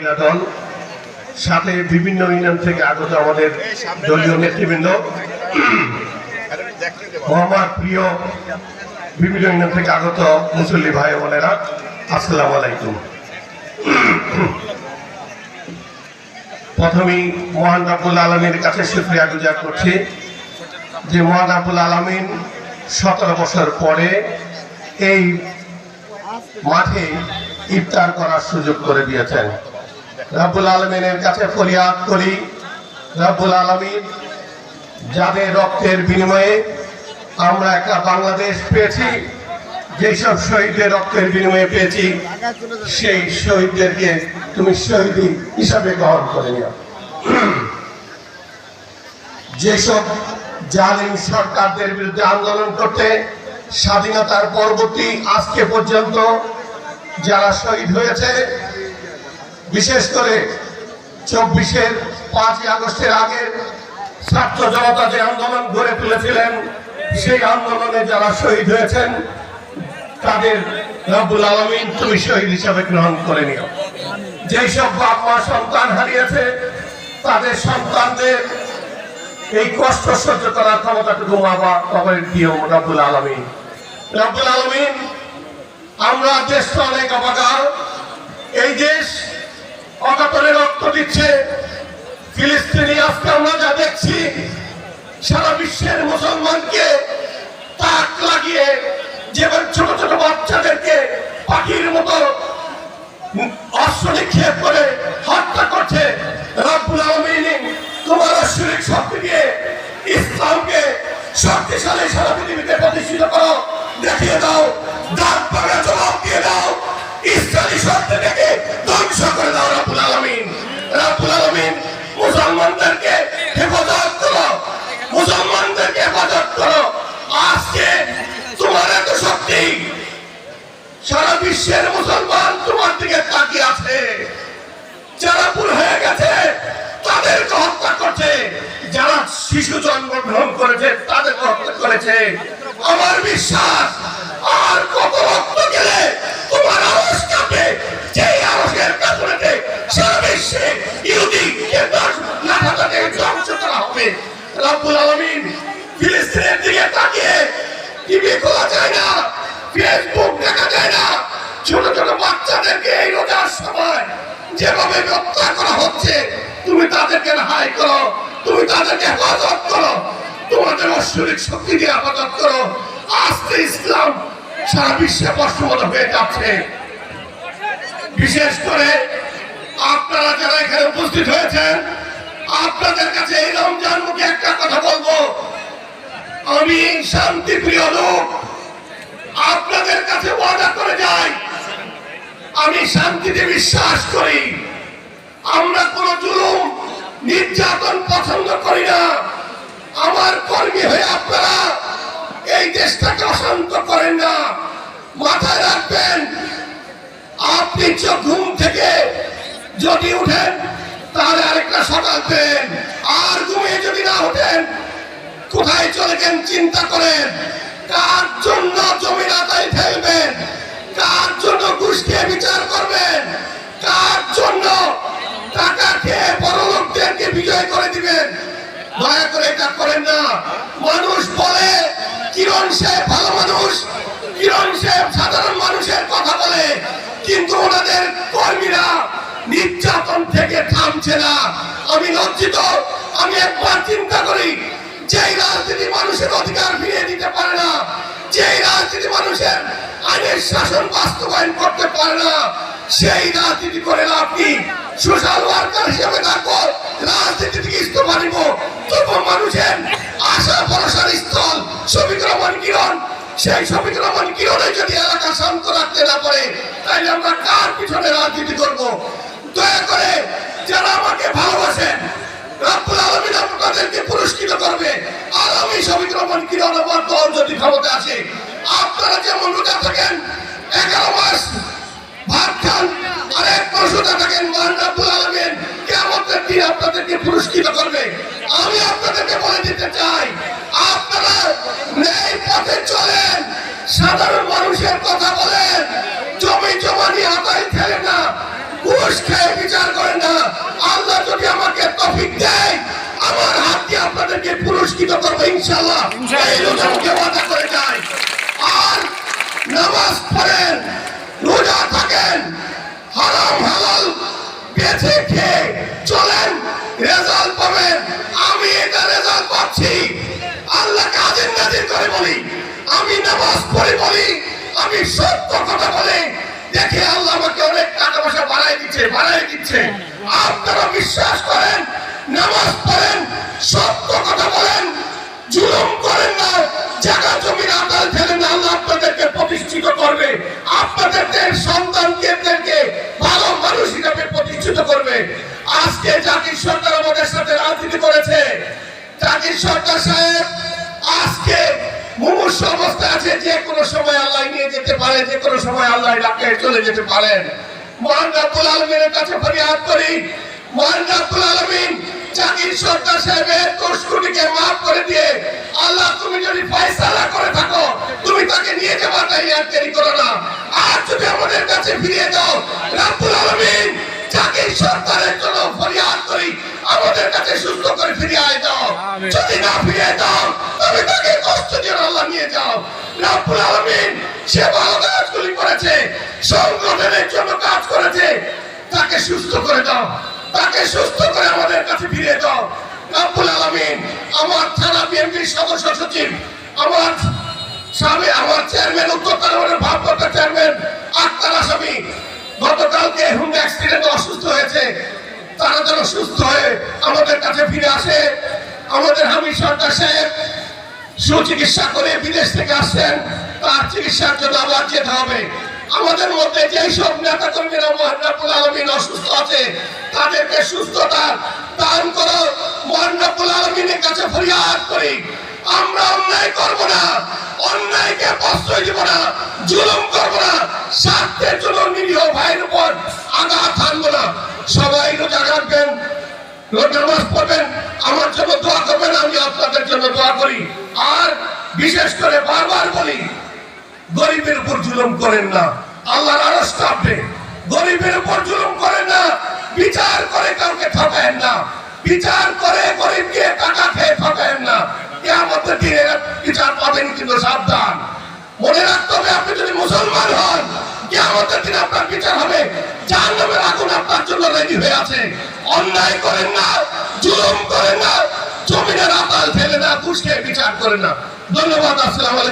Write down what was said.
মহিলা সাথে বিভিন্ন ইউনিয়ন থেকে আগত আমাদের দলীয় নেতৃবৃন্দ আমার প্রিয় বিভিন্ন ইউনিয়ন থেকে আগত মুসল্লি ভাই বোনেরা, আসসালামু আলাইকুম। প্রথমেই মহান রাবুল আলমীর কাছে শুক্রিয়া গুজার করছি যে মহান রাবুল আলমিন সতেরো বছর পরে এই মাঠে ইফতার করার সুযোগ করে দিয়েছেন। রাব্বুল আলমিনের কাছে ফরিয়াদ করি। রাব্বুল আলমিন, যাদের রক্তের বিনিময়ে আমরা একটা বাংলাদেশ পেয়েছি, যেসব শহীদদের রক্তের বিনিময়ে পেয়েছি, সেই শহীদদেরকে তুমি শহীদ হিসাবে গ্রহণ করে নিও। যেসব জালিম সরকারদের বিরুদ্ধে আন্দোলন করতে, স্বাধীনতার পরবর্তী আজকে পর্যন্ত যারা শহীদ হয়েছে বিশেষ করে চব্বিশের পাঁচই আগস্টের আগে ছাত্র জনতা যে আন্দোলন গড়ে তুলেছিলেন, সেই আন্দোলনে যারা শহীদ হয়েছেন, তাদের রব্বুল আলমিন তুমি শহীদ হিসাবে গ্রহণ করে নিও। যেসব বাপ মা সন্তান হারিয়েছে, তাদের সন্তানদের এই কষ্ট সহ্য করার ক্ষমতাটুকু মা বাবার দিও রব্বুল আলমিন? রব্বুল আলমিন, আমরা দেশটা অনেক অবাকার এই দেশ অকাতরে রক্ত দিচ্ছে। ফিলিস্তিনি আজকে আমরা যা দেখছি, সারা বিশ্বের মুসলমানকে তাক লাগিয়ে যেমন ছোট ছোট বাচ্চাদেরকে পাখির মতো করছে তোমার শক্তি শক্তিশালী সারা পৃথিবীতে প্রতিষ্ঠিত করো। দেখিয়ে দাও, দাঁত পাকা জবাব দিয়ে দাও। ইসরায়েলি শক্তিটাকে করেছে। আমার বিশ্বাস, আর কত রক্ত গেলে তোমার আওয়াজ কাঁপে যেই আওয়াজের কারণে সারা বিশ্বে ইহুদি নাথাটাকে ধ্বংস করা হবে। রাব্বুল আলামিন ফিলিস্তিনের দিকে তাকিয়ে টিভি খোলা যায় না ফেসবুক দেখা যায় না। ছোট ছোট বাচ্চাদেরকে এই রোজার সময় যেভাবে হত্যা করা হচ্ছে, তুমি তাদেরকে রেহাই করো, তুমি তাদেরকে হেফাজত করো। তোমাদের ঐশ্বরিক শক্তি দিয়ে হেফাজত করো। আজকে ইসলাম সারা বিশ্বে বর্ষমত হয়ে যাচ্ছে। বিশেষ করে আপনারা যারা এখানে উপস্থিত হয়েছেন, আপনাদের কাছে এই রমজান মুখে একটা কথা বলব। আমি শান্তি প্রিয় লোক, আপনাদের কাছে ওয়াদা করে যাই। আমি শান্তিতে বিশ্বাস করি। আমরা কোন জুলুম, নির্যাতন পছন্দ করি না। আমার কর্মী হয়ে আপনারা এই দেশটাকে অশান্ত করেন না, মাথায় রাখবেন, আপনি ঘুম থেকে যদি উঠেন, তাহলে আরেকটা সকাল পেন আর ঘুমিয়ে যদি না ওঠেন, কোথায় চলে গেন চিন্তা করেন। কার জন্য জমি রাতায় ফেলবেন? কার জন্য ঘুষ বিচার করবেন? কার জন্য টাকা খেয়ে বড় লোকদেরকে বিজয় করে দিবেন? দয়া করে এটা করেন না। মানুষ বলে, কিরণ সাহেব ভালো মানুষ, কিরণ সাহেব সাধারণ মানুষের কথা বলে, কিন্তু ওনাদের কর্মীরা নির্যাতন থেকে থামছে না। আমি লজ্জিত, আমি একবার চিন্তা করি, যেই রাজনীতি মানুষের অধিকার ফিরিয়ে দিতে পারে না, যেই রাজনীতি মানুষের আইনের শাসন বাস্তবায়ন করতে পারে না সেই রাজনীতি করে লাভ কি? সোশ্যাল ওয়ার্কার হিসেবে থাকব রাজনীতি থেকে ইস্তফা নিব তবু মানুষের আশা ভরসার স্থল শফিক রহমান কিরণ। সেই শফিক রহমান কিরণে যদি এলাকা শান্ত রাখতে না পারে তাইলে আমরা কার পিছনে রাজনীতি করব? দয়া করে যারা আমাকে ভালোবাসেন, রাব্বুল আলামিন আপনাদেরকে পুরস্কৃত করবে। আর আমি কিরণ আমার দল যদি ক্ষমতা আসে, আপনারা যেমন রোজা থাকেন, এগারো মাস খান আরেক পরশুটা থাকেন মান আব্দুল আলমের কেমতের দিন আপনাদেরকে পুরস্কৃত করবে? আমি আপনাদেরকে বলে দিতে চাই আপনারা নেই পথে চলেন সাধারণ মানুষের কথা বলেন জমি নিয়ে হাতায় খেলে না ঘুষ খেয়ে বিচার করেন না। আল্লাহ যদি আমাকে তফিক দেয় আমার হাত দিয়ে আপনাদেরকে পুরস্কৃত করব ইনশাল্লাহ এই লোককে ওয়াদা করে যায় আর নামাজ পড়েন রোজা থাকেন। হালাল খেয়ে চলেন। রেজাল্ট পাবেন। আমি এটা রেজাল্ট পাচ্ছি। আল্লাহ কাজের নাজির করে বলি? আমি নামাজ পড়ে বলি। আমি সত্য কথা বলি দেখে আল্লাহ আমাকে অনেক টাকা পয়সা বাড়াই দিচ্ছে বাড়াই দিচ্ছে। আপনারা বিশ্বাস করেন, নামাজ পড়েন, সত্য কথা বলেন, জুলুম করেন না। জায়গা জমির আদাল ফেলেন না, আল্লাহ আপনাদেরকে প্রতিষ্ঠিত যেতে পারে যে কোনো সময় আল্লাহ ডাকে চলে যেতে পারেন। মহান রাব্বুল আলমিনের কাছে ফরিয়াদ করি মহান রাব্বুল আলমিন জাতির সরকার সাহেবের দোষ মাফ করে দিয়ে আল্লাহ তুমি যদি ফয়সালা করে থাকো তুমি তাকে নিয়ে যাবার তাই আর দেরি করো না। আর যদি আমাদের কাছে ফিরিয়ে দাও রাব্বুল আলমিন জাতির সরকারের জন্য ফরিয়াদ করি আমাদের কাছে সুস্থ করে ফিরিয়ে আয় দাও। যদি না ফিরিয়ে দাও তবে তাকে কষ্ট দিয়ে আল্লাহ নিয়ে যাও। রাব্বুল আলামিন সে ভালো কাজগুলি করেছে, সংগঠনের জন্য কাজ করেছে, তাকে সুস্থ করে দাও, তাকে সুস্থ করে আমাদের কাছে ফিরিয়ে দাও। রাব্বুল আলামিন, আমার থানা বিএনপির সদস্য সচিব, আমার সামনে আমার চেয়ারম্যান উত্তর চেয়ারম্যান গতকালকে অসুস্থ হয়েছে। তারা সুস্থ হয়ে আমাদের কাছে ফিরে আসে। আমাদের সরকার সাহেব সুচিকিৎসা করে বিদেশ থেকে আসছেন। তার চিকিৎসার জন্য আবার যেতে হবে। আমাদের মধ্যে যেই সব নেতা কর্মীরা মহানাপুল আলমিন অসুস্থ আছে, তাদেরকে সুস্থতা দান করো। মহানাপুল আলমিনের কাছে ফরিয়াদ করি। আমরা অন্যায় করব না, অন্যায়কে প্রশ্রয় দিব না, জুলুম করব না, স্বার্থের জন্য নিরীহ ভাইয়ের উপর আঘাত আনব না। সবাই রোজা রাখবেন নামাজ পড়বেন, আমার জন্য দোয়া করবেন, আমি আপনাদের জন্য দোয়া করি। আর বিশেষ করে বারবার বলি গরিবের উপর জুলুম করেন না। আল্লাহর আরশ কাঁপবে গরিবের উপর জুলুম করেন না। বিচার করে কাউকে ঠকায়েন না। বিচার করে গরিবকে টাকা খেয়ে ঠকায়েন না। কেয়ামতের দিনে বিচার পাবেন কিন্তু সাবধান। মনে রাখতে হবে আপনি যদি মুসলমান হন, কেয়ামতের দিনে আপনার বিচার হবে। জাহান্নামের আগুন আপনার জন্য রেডি হয়ে আছে। অন্যায় করেন না, জুলুম করেন না। জমিনের আপাল ফেলে না, ঘুষ বিচার করেন না। ধন্যবাদ, আসসালামু আলাইকুম।